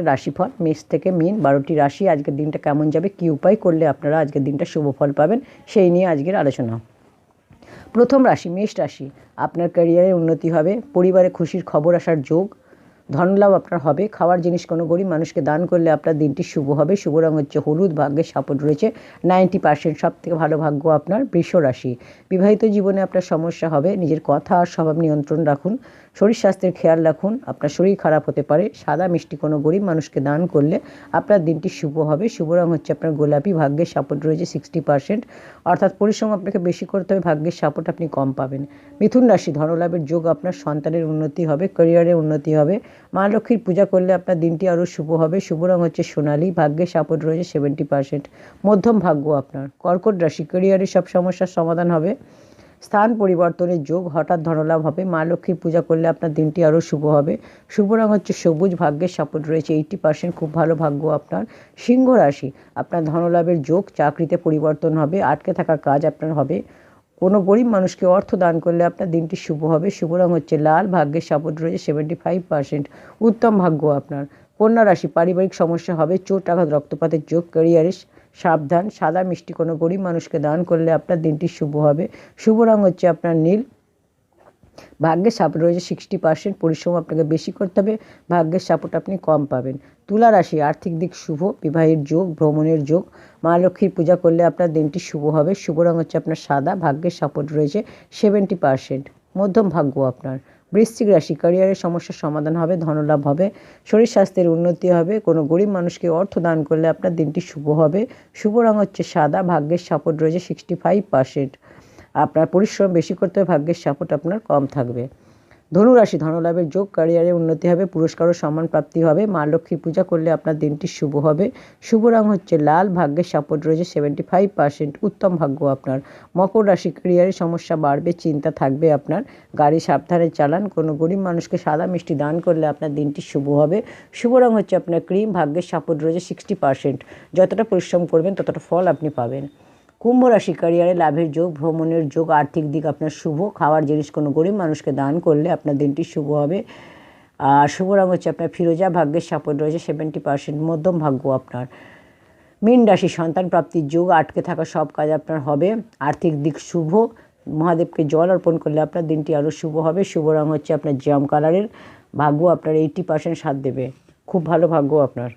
রাশিফল, মেষ থেকে মিন, বারোটি রাশি, আজকের দিনটা কেমন যাবে, কি উপায় করলে আপনারা আজকের দিনটা শুভ ফল পাবেন, সেই নিয়ে আজকের আলোচনা। প্রথম রাশি, মেষ রাশি, আপনার ক্যারিয়ারে উন্নতি হবে, পরিবারে খুশির খবর আসার যোগ ধনলাভ আপনার হবে। খাওয়ার জিনিস কোনো গরিব মানুষকে দান করলে আপনার দিনটি শুভ হবে। শুভ রং হচ্ছে হলুদ ভাগ্যের সাপোর্ট রয়েছে। নাইনটি পার্সেন্ট সব থেকে ভালো ভাগ্য আপনার বৃষ রাশি। বিবাহিত জীবনে আপনার সমস্যা হবে। নিজের কথা আর স্বভাব নিয়ন্ত্রণ রাখুন। শরীর স্বাস্থ্যের খেয়াল রাখুন। আপনার শরীর খারাপ হতে পারে। সাদা মিষ্টি কোনো গরিব মানুষকে দান করলে আপনার দিনটি শুভ হবে। শুভ রং হচ্ছে আপনার গোলাপি ভাগ্যের সাপোর্ট রয়েছে সিক্সটি পার্সেন্ট। অর্থাৎ পরিশ্রম আপনাকে বেশি করতে হবে। ভাগ্যের সাপোর্ট আপনি কম পাবেন। মিথুন রাশি, ধনলাভের যোগ আপনার সন্তানের উন্নতি হবে, ক্যারিয়ারের উন্নতি হবে। মা লক্ষ্মীর পূজা করলে আপনার দিনটি আরও শুভ হবে। শুভ রং হচ্ছে সোনালি ভাগ্যের সাপোর্ট রয়েছে সেভেন্টি পার্সেন্ট মধ্যম ভাগ্য আপনার। কর্কট রাশি ক্যারিয়ারের সব সমস্যার সমাধান হবে। স্থান পরিবর্তনের যোগ, হঠাৎ ধনলাভ হবে। মা লক্ষ্মীর পূজা করলে আপনার দিনটি আরও শুভ হবে। শুভ রং হচ্ছে সবুজ ভাগ্যের সাপোর্ট রয়েছে এইটি পার্সেন্ট খুব ভালো ভাগ্য আপনার। সিংহ রাশি, আপনার ধনলাভের যোগ, চাকরিতে পরিবর্তন হবে। আটকে থাকা কাজ আপনার হবে। কোনো গরিব মানুষকে অর্থ দান করলে আপনার দিনটি শুভ হবে। শুভ রং হচ্ছে লাল ভাগ্যের সাপোর্ট রয়েছে সেভেন্টি ফাইভ পার্সেন্ট উত্তম ভাগ্য আপনার। কন্যা রাশি পারিবারিক সমস্যা হবে, চোট আঘাত, রক্তপাতের যোগ ক্যারিয়ারে সাবধান। সাদা মিষ্টি কোনো গরিব মানুষকে দান করলে আপনার দিনটি শুভ হবে। শুভ রং হচ্ছে আপনার নীল ভাগ্যের সাপোর্ট রয়েছে সিক্সটি পার্সেন্ট পরিশ্রম আপনাকে বেশি করতে হবে, ভাগ্যের সাপোর্ট আপনি কম পাবেন। তুলা রাশি, আর্থিক দিক শুভ, বিবাহের যোগ, ভ্রমণের যোগ, মা লক্ষ্মীর পূজা করলে আপনার দিনটি শুভ হবে, শুভ রং হচ্ছে আপনার সাদা, ভাগ্যের সাপোর্ট রয়েছে সেভেন্টি পার্সেন্ট মধ্যম ভাগ্য আপনার। বৃশ্চিক রাশি ক্যারিয়ারের সমস্যার সমাধান হবে, ধনলাভ হবে, শরীর স্বাস্থ্যের উন্নতি হবে, কোনো গরিব মানুষকে অর্থ দান করলে আপনার দিনটি শুভ হবে, শুভ রং হচ্ছে সাদা, ভাগ্যের সাপোর্ট রয়েছে সিক্সটি ফাইভ পার্সেন্ট আপনার পরিশ্রম বেশি করতে হবে, ভাগ্যের সাপোর্ট আপনার কম থাকবে। ধনুরাশি ধনলাভের যোগ ক্যারিয়ারে উন্নতি হবে, পুরস্কার ও সম্মান প্রাপ্তি হবে, মা লক্ষ্মী পূজা করলে আপনার দিনটি শুভ হবে। শুভ রং হচ্ছে লাল, ভাগ্যের সাপোর্ট রয়েছে সেভেন্টি ফাইভ পার্সেন্ট উত্তম ভাগ্য আপনার। মকর রাশি ক্যারিয়ারে সমস্যা বাড়বে, চিন্তা থাকবে আপনার। গাড়ি সাবধানে চালান, কোনো গরিব মানুষকে সাদা মিষ্টি দান করলে আপনার দিনটি শুভ হবে। শুভ রং হচ্ছে আপনার ক্রিম, ভাগ্যের সাপোর্ট রয়েছে সিক্সটি পার্সেন্ট যতটা পরিশ্রম করবেন, ততটা ফল আপনি পাবেন। কুম্ভ রাশি ক্যারিয়ারে লাভের যোগ, ভ্রমণের যোগ, আর্থিক দিক আপনার শুভ, খাওয়ার জিনিস কোনো গরিব মানুষকে দান করলে আপনার দিনটি শুভ হবে। আর শুভ রং হচ্ছে আপনার ফিরোজা, ভাগ্যের সাপোর্ট রয়েছে সেভেন্টি পার্সেন্ট মধ্যম ভাগ্য আপনার। মীন রাশি সন্তান প্রাপ্তির যোগ, আটকে থাকা সব কাজ আপনার হবে। আর্থিক দিক শুভ, মহাদেবকে জল অর্পণ করলে আপনার দিনটি আরও শুভ হবে। শুভ রং হচ্ছে আপনার জাম কালারের ভাগ্য আপনার এইটি পার্সেন্ট সাথ দেবে। খুব ভালো ভাগ্য আপনার।